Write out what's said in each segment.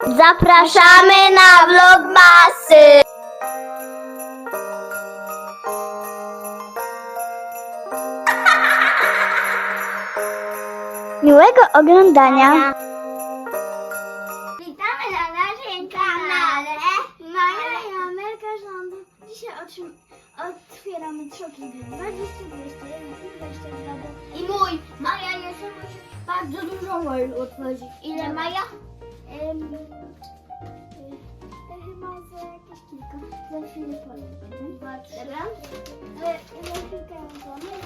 Zapraszamy na vlogmasy! Miłego oglądania! Witamy na naszym kanale Maja i Amelka Rządu. Dzisiaj otrzym- otwieramy troki 20, 21 i 22. I mój! Maja jeszcze musi bardzo dużo może otworzyć. Ile Maja? Y, chyba za jakieś kilka. Za chwilę powiem. Dwa, trzy. Dobra? Za, za chwilkę ją powiem.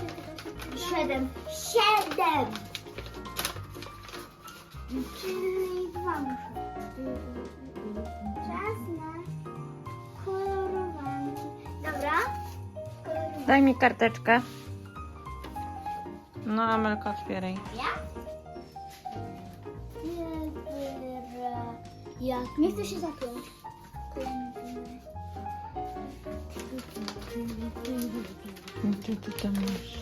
Siedem. Siedem! Czyli dwa muszę. Czas na kolorowanki. Dobra? Kolorowanki. Daj mi karteczkę. No, Amelka, otwieraj. Ja? Jak? Nie chcę się zapiąć. Co ty tam masz?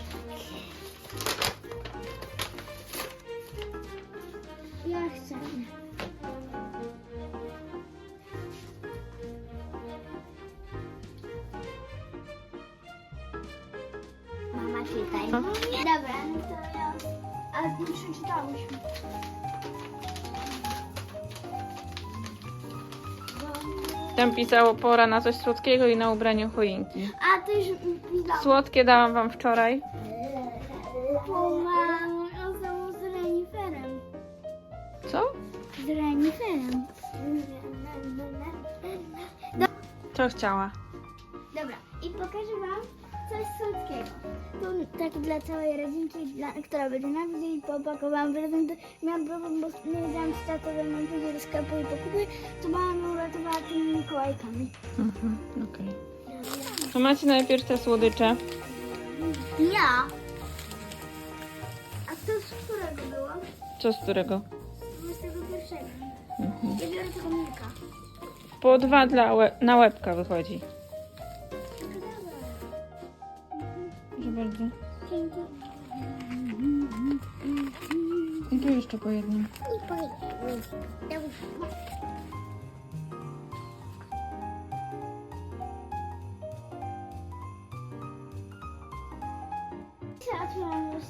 Ja chcę. Mama czytaj. Dobra, no to ja... Ale nie przeczytałyśmy. Tam pisało pora na coś słodkiego i na ubraniu choinki. A ty już widziałam. Słodkie dałam wam wczoraj. Mam osobą z reniferem. Co? Z reniferem. Co chciała? Dobra, i pokażę Wam coś słodkiego. Tu tak dla całej rodzinki, dla, która będzie na widzie i popakowałam prezenty. Miałam problem, bo nie wiedziałam, czy tato ze mną pójdzie do sklepu i kupuje. To mama uratowała tymi Mikołajkami. Mhm, okej. To macie najpierw te słodycze. Ja. A to z którego było? Co z którego? Z tego pierwszego. Mhm. Ja biorę tego Milka. Po dwa dla łe- na łebka wychodzi. I tu jeszcze po jednym. I pojedziemy. Otwieram już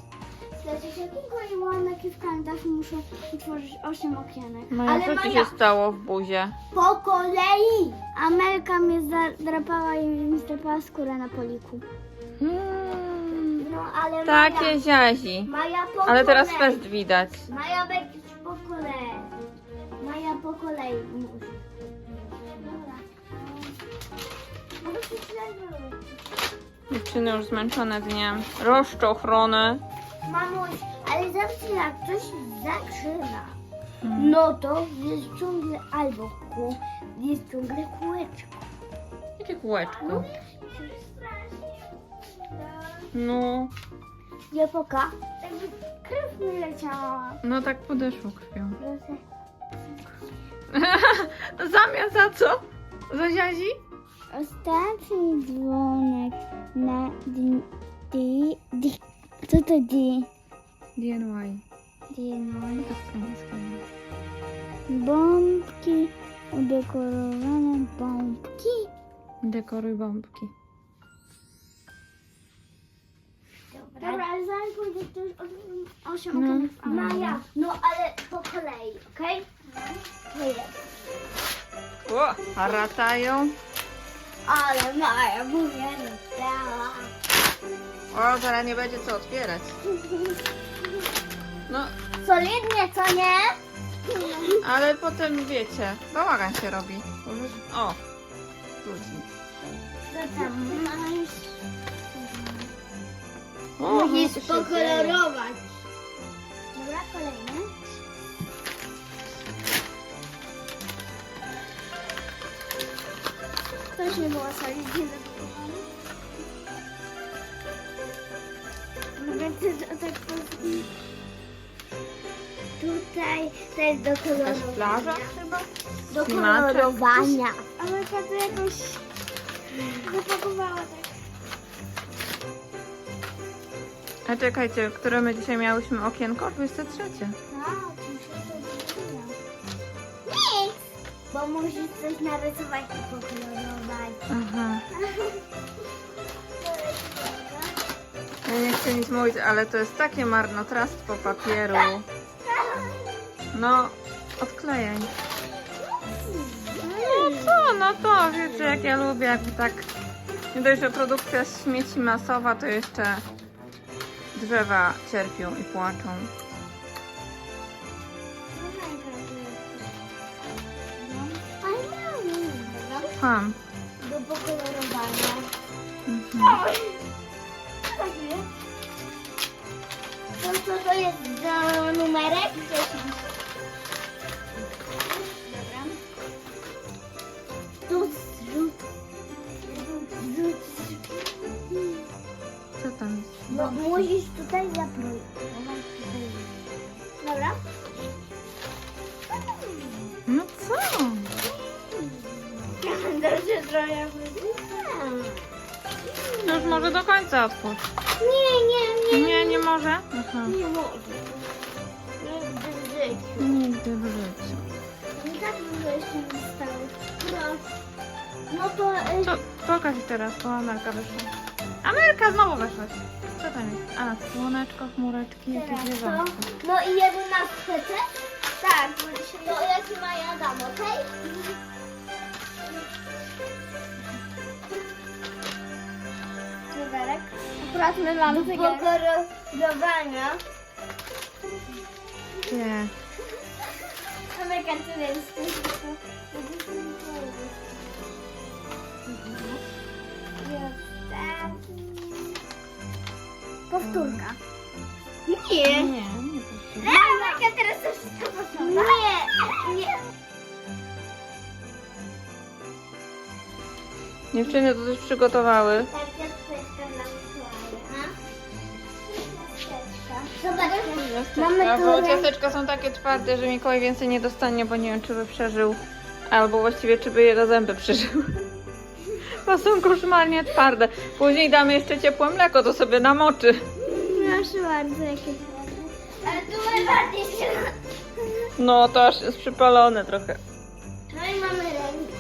Słuchajcie, okienko i mam taki w kalendarzu muszę utworzyć 8 okienek. Maja, co ci się stało w buzie? po kolei! Amelka mnie zadrapała i mi zdrapała skórę na poliku. Mm, No ale takie Maja, ziazi. Maja po Ale teraz kolei. fest widać. Maja będzie po kolei. Maja po kolei musi. Dobra. Dziewczyny już zmęczone dniem. Rozczochrone. Mamuś, ale zawsze jak coś zaczyna, Mm. no to jest ciągle albo kół, jest ciągle kółeczko. Jakie kółeczko? No, Jepoka, jakby krew mi leciała. no tak podeszło krwią. Zamiast za co? Za ziazi? Ostatni dzwonek na di, di, di. Co to di? DNY. Di, no. To w angielskim. Bombki, udekorowane bombki. Dekoruj bombki. Dobra, ale zanim pójdę, to już od 8 No, okienek. no. Maja, no ale po kolei, okej? To jest. O, haratają. Ale Maja, mówię, dała. O, zaraz nie będzie co otwierać. No, Solidnie, co nie? ale potem wiecie, bałagan się robi. O, ludzi. Co tam masz? O, Musisz pokolorować. Dobra, kolejny. Też nie było solidnie zapakowane. Mogę też o tak Tutaj to jest do Jakaś plaża kolorowania. chyba? Do Klimaczek? kolorowania. Ale to jakoś zapakowała tak. A czekajcie, które my dzisiaj miałyśmy okienko? 23. Tak. Nic! Bo musisz coś narysować i pokolorować. Aha. Ja nie chcę nic mówić, ale to jest takie marnotrawstwo papieru. No, odklejaj. No co, no to wiecie jak ja lubię, jakby tak nie dość, że produkcja śmieci masowa, to jeszcze drzewa cierpią i płaczą. Ham. Do pokolorowania. Mhm. To co to jest za numerek? Bo musisz tutaj zaprój. Dobra. No co? Dobrze, trochę Już może do końca otwórz. Nie, nie, nie. Nie, nie może? Aha. Nie może. Nigdy w życiu. Nigdy w życiu. I tak dużo jeszcze nie. Proszę. No to... y, Co? Pokaż teraz, bo Amelka wyszła. Amelka, znowu weszłaś. Co tam jest? A, słoneczko, chmureczki, jakieś Teraz to. No i jedenastkę też? Tak, bo dzisiaj... To ja ci Maja dam, okej? Zegarek. Akurat my mamy Do pokolorowania. Nie. Ameryka, ty Powtórka. Nie. Nie, nie proszę. Ameryka teraz to wszystko powtórka. Nie. Nie. Dziewczyny to coś przygotowały. Mamy A, bo ciasteczka są takie twarde, że Mikołaj więcej nie dostanie, bo nie wiem, czy by przeżył. Albo właściwie, czy by jego zęby przeżyły. Bo są koszmarnie twarde. Później damy jeszcze ciepłe mleko, to sobie namoczy. Proszę bardzo, jakie fajne. Ale tu najbardziej się... No, to aż jest przypalone trochę. No i mamy rękę.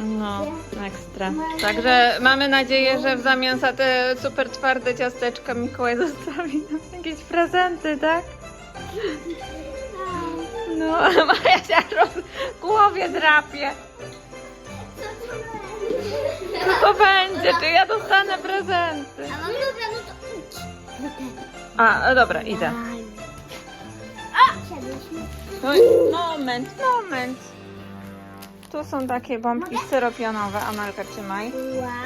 No, ekstra. Także mamy nadzieję, że w zamian za te super twarde ciasteczka Mikołaj zostawi nam jakieś prezenty, tak? No, Maja się aż głowie drapie. Co to będzie? Czy ja dostanę prezenty? A mam dobra, no to idź. No. A, dobra, idę. Oj, moment, moment. Tu są takie bombki syropionowe, Amelka trzymaj.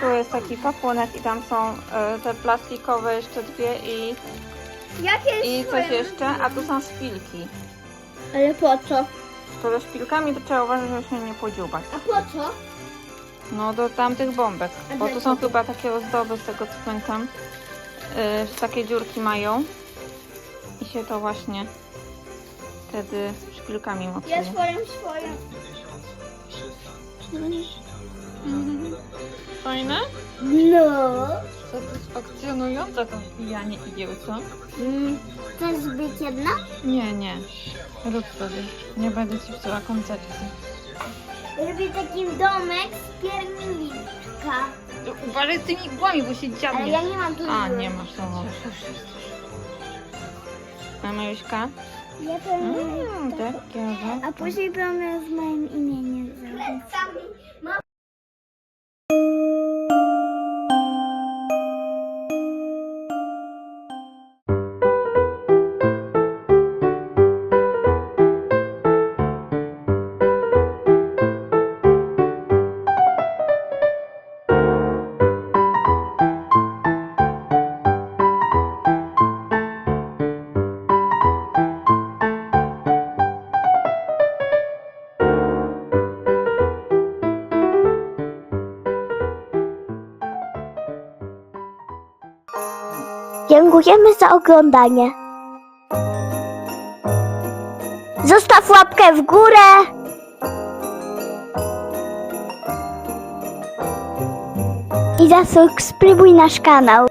Tu Wow. jest taki papunek i tam są e, te plastikowe jeszcze dwie i, Jakie i coś jeszcze, a tu są szpilki. Ale po co? To ze szpilkami to trzeba uważać, żeby się nie podziubać. A po co? No do tamtych bombek, bo tu są chyba takie ozdoby z tego co pamiętam. Yy, takie dziurki mają i się to właśnie wtedy szpilkami Ja mocuje. swoją, swoją. Mhm. Fajne? No. Satysfakcjonujące to wbijanie igieł, co? Mm. Chcesz być jedna? Nie, nie. Rób sobie. Nie będę ci psuła koncepcji. Robię taki domek z pierniczka. Uważaj z tymi igłami, bo się Ale dziabnie. ja nie mam tu A, igły. nie masz, to A Majuśka? Ja to Mmm, takie A później będę z moim imieniem zrobić. Dziękujemy za oglądanie. Zostaw łapkę w górę. I zasubskrybuj nasz kanał.